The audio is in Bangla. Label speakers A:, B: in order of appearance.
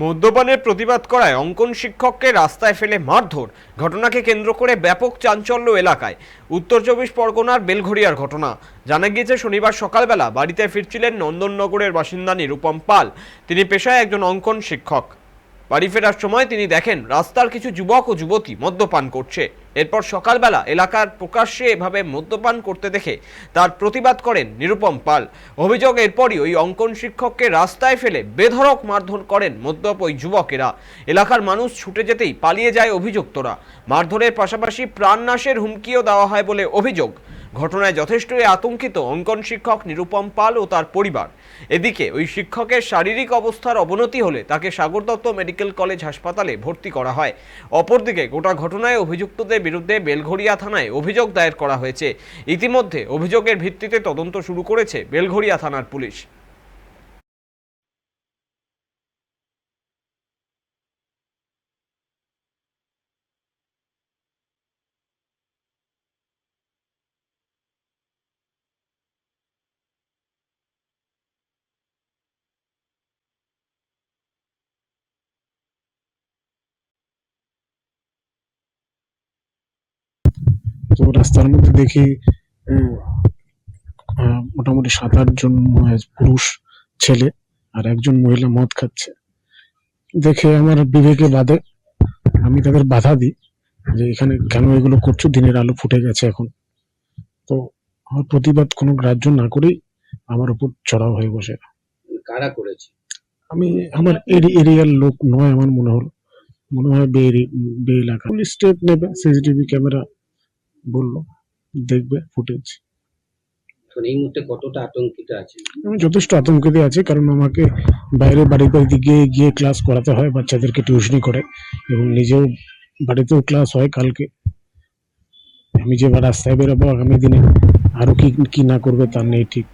A: মদ্যপানের প্রতিবাদ করায় অঙ্কন শিক্ষককে রাস্তায় ফেলে মারধর। ঘটনাকে কেন্দ্র করে ব্যাপক চাঞ্চল্য এলাকায়। উত্তর চব্বিশ পরগনার বেলঘড়িয়ার ঘটনা। জানা গিয়েছে, শনিবার সকালবেলা বাড়িতে ফিরছিলেন নন্দননগরের বাসিন্দা নিরুপম পাল। তিনি পেশায় একজন অঙ্কন শিক্ষক। বাড়ি ফেরার সময় তিনি দেখেন, রাস্তার কিছু যুবক ও যুবতী মদ্যপান করছে। এরপর সকালবেলা এলাকার প্রকাশ্যে এভাবে মদ্যপান করতে দেখে তার প্রতিবাদ করেন নিরুপম পাল। অভিযোগ এরপরই ওই অঙ্কন শিক্ষককে রাস্তায় ফেলে বেধরক মারধর করেন মদ্যপ ওই যুবকেরা। এলাকার মানুষ ছুটে যেতেই পালিয়ে যায় অভিযুক্তরা। মারধরের পাশাপাশি প্রাণনাশের হুমকিও দেওয়া হয় বলে অভিযোগ। ঘটনায় যথেষ্টই আতঙ্কিত অঙ্কন শিক্ষক নিরুপম পাল ও তার পরিবার। এদিকে ওই শিক্ষকের শারীরিক অবস্থার অবনতি হলে তাকে সাগর দত্ত মেডিকেল কলেজ হাসপাতালে ভর্তি করা হয়। অপরদিকে গোটা ঘটনায় অভিযুক্তদের বিরুদ্ধে বেলঘড়িয়া থানায় অভিযোগ দায়ের করা হয়েছে। ইতিমধ্যে অভিযোগের ভিত্তিতে তদন্ত শুরু করেছে বেলঘড়িয়া থানার পুলিশ।
B: তো রাস্তার মধ্যে দেখি মোটামুটি সাত আট জন পুরুষ ছেলে আর একজন মহিলা মদ খাচ্ছে। দেখে আমার বিবেকে বাদে আমি তাদের বাধা দিই যে এখানে কেন এগুলো করছ? দিনের আলো ফুটে গেছে এখন। তো আমার প্রতিবাদ কোনো গ্রাহ্য না করেই আমার উপর চড়াও হয়ে বসে।
C: কারা করেছে?
B: আমি আমার এরিয়ার লোক নয় আমার মনে হলো। মনে হয় বে এলাকা। পুলিশ স্টেপ নেবে সিসিটিভি ক্যামেরা বলল দেখবে ফুটেজ
C: এই মুহূর্তে কতটা আতঙ্কিত আছে?
B: আমি যথেষ্ট আতঙ্কিত আছি কারণ আমাকে বাইরে বাড়ি বাড়িতে গিয়ে গিয়ে ক্লাস করাতে হয় বাচ্চাদেরকে টিউশনি করে এবং নিজেও বাড়িতেও ক্লাস হয় কালকে। আমি যে রাস্তায় বেরোবো আগামী দিনে আরও কি কি না করবে তার নেই ঠিক।